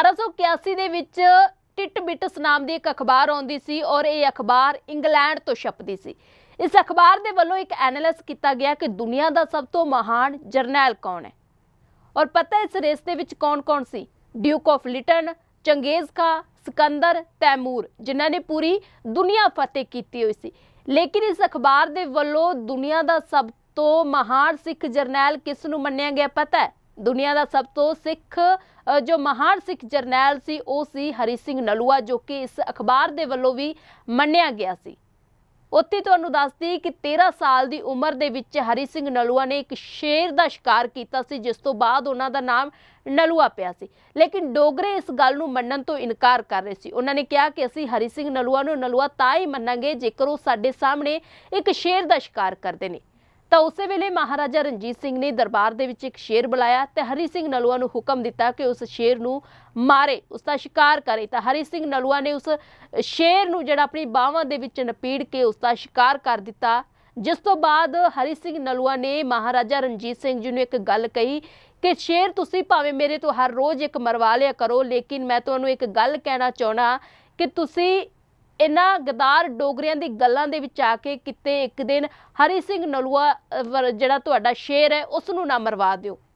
1881 ਦੇ ਵਿੱਚ tit bits ਨਾਮ ਦੀ ਇੱਕ ਅਖਬਾਰ ਆਉਂਦੀ ਸੀ ਔਰ ਇਹ ਅਖਬਾਰ ਇੰਗਲੈਂਡ ਤੋਂ ਛਪਦੀ ਸੀ। ਇਸ ਅਖਬਾਰ ਦੇ ਵੱਲੋਂ ਇੱਕ ਐਨਾਲਿਸਿਸ ਕੀਤਾ ਗਿਆ ਕਿ ਦੁਨੀਆ ਦਾ ਸਭ ਤੋਂ ਮਹਾਨ ਜਰਨੈਲ ਕੌਣ ਹੈ? ਔਰ ਪਤਾ ਇਸ ਰੇਸ ਦੇ ਵਿੱਚ ਕੌਣ-ਕੌਣ ਸੀ? Duke of Lytton, Changez Khan, Sikandar, Taimur, ਜਿਨ੍ਹਾਂ ਨੇ ਪੂਰੀ ਦੁਨੀਆ ਫਤਿਹ ਕੀਤੀ ਹੋਈ ਸੀ। ਲੇਕਿਨ ਇਸ ਅਖਬਾਰ ਦੇ ਵੱਲੋਂ ਦੁਨੀਆ ਦਾ ਸਭ ਤੋਂ ਮਹਾਨ ਸਿੱਖ ਜਰਨੈਲ ਕਿਸ ਨੂੰ ਮੰਨਿਆ ਗਿਆ ਪਤਾ ਹੈ? ਦੁਨੀਆ ਦਾ ਸਭ ਤੋਂ ਸਿੱਖ ਜੋ ਮਹਾਨ ਸਿੱਖ ਜਰਨੈਲ ਸੀ, ਉਹ ਸੀ ਹਰੀ ਸਿੰਘ ਨਲੂਆ, ਜੋ ਕਿ ਇਸ ਅਖਬਾਰ ਦੇ ਵੱਲੋਂ ਵੀ ਮੰਨਿਆ ਗਿਆ ਸੀ। ਉੱਥੇ ਤੁਹਾਨੂੰ ਦੱਸਦੀ ਕਿ 13 ਸਾਲ ਦੀ ਉਮਰ ਦੇ ਵਿੱਚ ਹਰੀ ਸਿੰਘ ਨਲੂਆ ਨੇ ਇੱਕ ਸ਼ੇਰ ਦਾ ਸ਼ਿਕਾਰ ਕੀਤਾ ਸੀ, ਜਿਸ ਤੋਂ ਬਾਅਦ ਉਹਨਾਂ ਦਾ ਨਾਮ ਨਲੂਆ ਪਿਆ ਸੀ। ਲੇਕਿਨ ਡੋਗਰੇ ਇਸ ਗੱਲ ਨੂੰ ਮੰਨਣ ਤੋਂ ਇਨਕਾਰ ਕਰ ਰਹੇ ਸੀ। ਉਹਨਾਂ ਨੇ ਕਿਹਾ ਕਿ ਅਸੀਂ ਹਰੀ ਸਿੰਘ ਨਲੂਆ ਨੂੰ ਨਲੂਆ ਤਾਂ ਹੀ ਮੰਨਾਂਗੇ ਜੇਕਰ ਉਹ ਸਾਡੇ ਸਾਹਮਣੇ ਇੱਕ ਸ਼ੇਰ ਦਾ ਸ਼ਿਕਾਰ ਕਰਦੇ ਨੇ। ਤਾਂ ਉਸੇ ਵੇਲੇ ਮਹਾਰਾਜਾ ਰਣਜੀਤ ਸਿੰਘ ਨੇ ਦਰਬਾਰ ਦੇ ਵਿੱਚ ਇੱਕ ਸ਼ੇਰ ਬੁਲਾਇਆ ਤੇ ਹਰੀ ਸਿੰਘ ਨਲੂਆ ਨੂੰ ਹੁਕਮ ਦਿੱਤਾ ਕਿ ਉਸ ਸ਼ੇਰ ਨੂੰ ਮਾਰੇ, ਉਸ ਦਾ ਸ਼ਿਕਾਰ ਕਰੇ। ਤਾਂ ਹਰੀ ਸਿੰਘ ਨਲੂਆ ਨੇ ਉਸ ਸ਼ੇਰ ਨੂੰ ਜਿਹੜਾ ਆਪਣੀ ਬਾਹਾਂ ਦੇ ਵਿੱਚ ਨਪੀੜ ਕੇ ਉਸ ਦਾ ਸ਼ਿਕਾਰ ਕਰ ਦਿੱਤਾ। ਜਿਸ ਤੋਂ ਬਾਅਦ ਹਰੀ ਸਿੰਘ ਨਲੂਆ ਨੇ ਮਹਾਰਾਜਾ ਰਣਜੀਤ ਸਿੰਘ ਜੀ ਨੂੰ ਇੱਕ ਗੱਲ ਕਹੀ ਕਿ ਸ਼ੇਰ, ਤੁਸੀਂ ਭਾਵੇਂ ਮੇਰੇ ਤੋਂ ਹਰ ਰੋਜ਼ ਇੱਕ ਮਰਵਾ ਲਿਆ ਕਰੋ, ਲੇਕਿਨ ਮੈਂ ਤੁਹਾਨੂੰ ਇੱਕ ਗੱਲ ਕਹਿਣਾ ਚਾਹਣਾ ਕਿ ਤੁਸੀਂ ਇਹਨਾਂ ਗਦਾਰ ਡੋਗਰਿਆਂ ਦੀ ਗੱਲਾਂ ਦੇ ਵਿੱਚ ਆ ਕੇ ਕਿਤੇ ਇੱਕ ਦਿਨ ਹਰੀ ਸਿੰਘ ਨਲੂਆ ਅ, ਜਿਹੜਾ ਤੁਹਾਡਾ ਸ਼ੇਰ ਹੈ ਉਸ ਨੂੰ ਨਾ ਮਰਵਾ ਦਿਓ।